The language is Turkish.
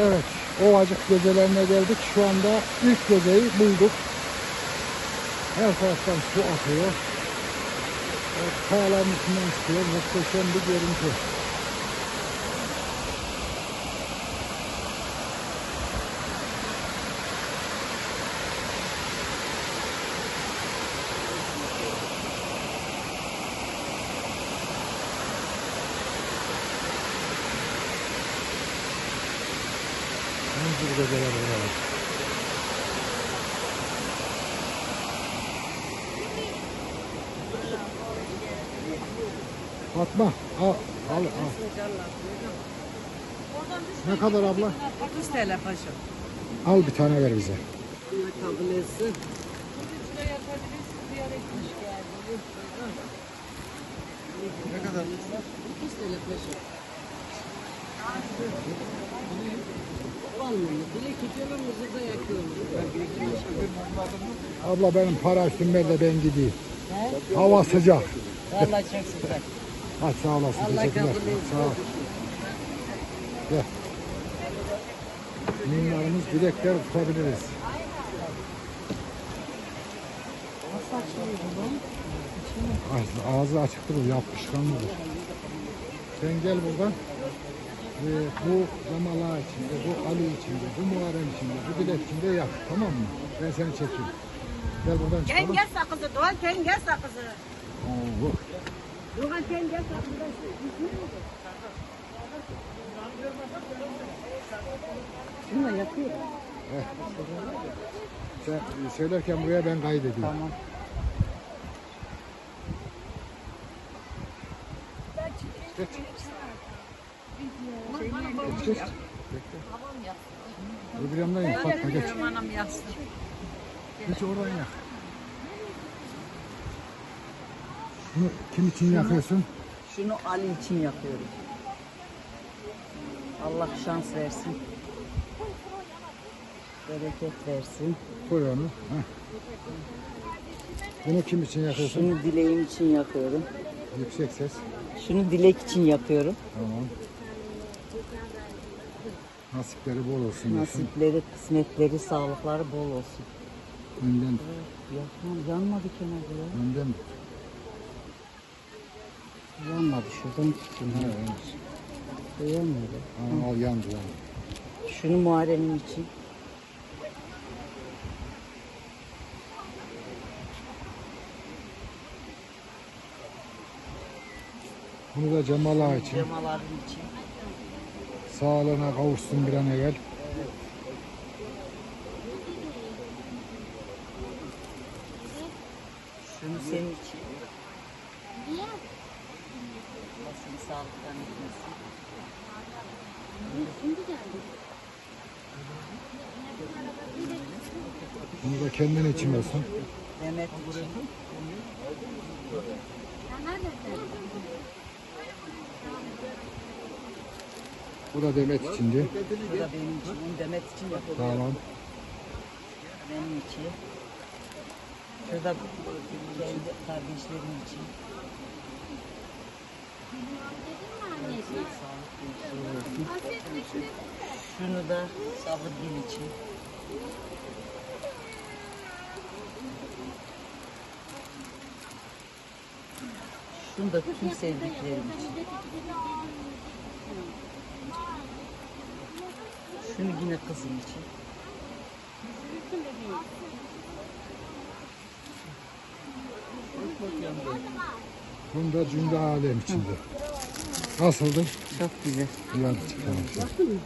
Evet, Ovacık gezelerine geldik. Şu anda ilk gezeyi bulduk. Her taraftan su akıyor. Evet, kayaların içinden çıkıyor. Muhteşem bir görüntü. Hangi gezeler buralar? Fatma, al, al, al. Ne kadar abla? 30 TL paşam. Al bir tane ver bize. Kabul etsin. Ne kadar? 30 TL paşam. Bile. Abla benim para üstümde de ben gideyim. Hava sıcak. Vallahi çok sıcak. Hadi sağ olasın. Allah Teşekkürler. kabul etsin. Sağ ol. Gel. Minlarımız bilekler tutabiliriz. Ağzı, ağzı açıktır, yapışkanlıdır. Sen gel buradan. Ee, bu Zamala içinde, bu Ali içinde, bu Muharrem içinde, bu Dilek içinde yap. Tamam mı? Ben seni çekeyim. Gel buradan çıkalım. Kenge sakızı, Doğan kenge sakızı. Oo, Doğan kenge sakızı. Şunu da yakıyor. Sen söylerken buraya ben kaydediyorum. Tamam. Geç. Geç, geç. Öbür yandan yak. Fatma geç. Anam yatsın. Geç oradan yak. Bunu kim için yakıyorsun? Şunu Ali için yakıyorum. Allah şans versin. Bereket versin. Koy onu. Heh. Bunu kim için yakıyorsun? Şunu dileğim için yakıyorum. Yüksek ses. Şunu dilek için yakıyorum. Tamam. Nasipleri bol olsun. Nasipleri, kısmetleri, sağlıkları bol olsun. Önden, Yakmam, yanmadı kenarda ya. önden. Yanmadı şuradan tutayım. Ha, evet. Yanmadı. Ha, al yandı yandı. Şunu Muharrem'in için. Bunu da Cemal Ağa için. Cemal abim için. Sağlığına kavuşsun bir an evvel. Şunu senin için. Nasıl sağlıktan etmesin. Bunu da kendin için olsun. Mehmet için. Bu da Demet içindi. Bu da benim için. Bunu Demet için yapıyorum. Tamam. Benim için. Şurada kendi kardeşlerim için. Şunu da sabır gün için. Şunu da tüm sevdiklerim için. Şunu yine kızım için. Bunu da cümle alem içinde. Nasıldı? Çok güzel. Ulan çıkarmış.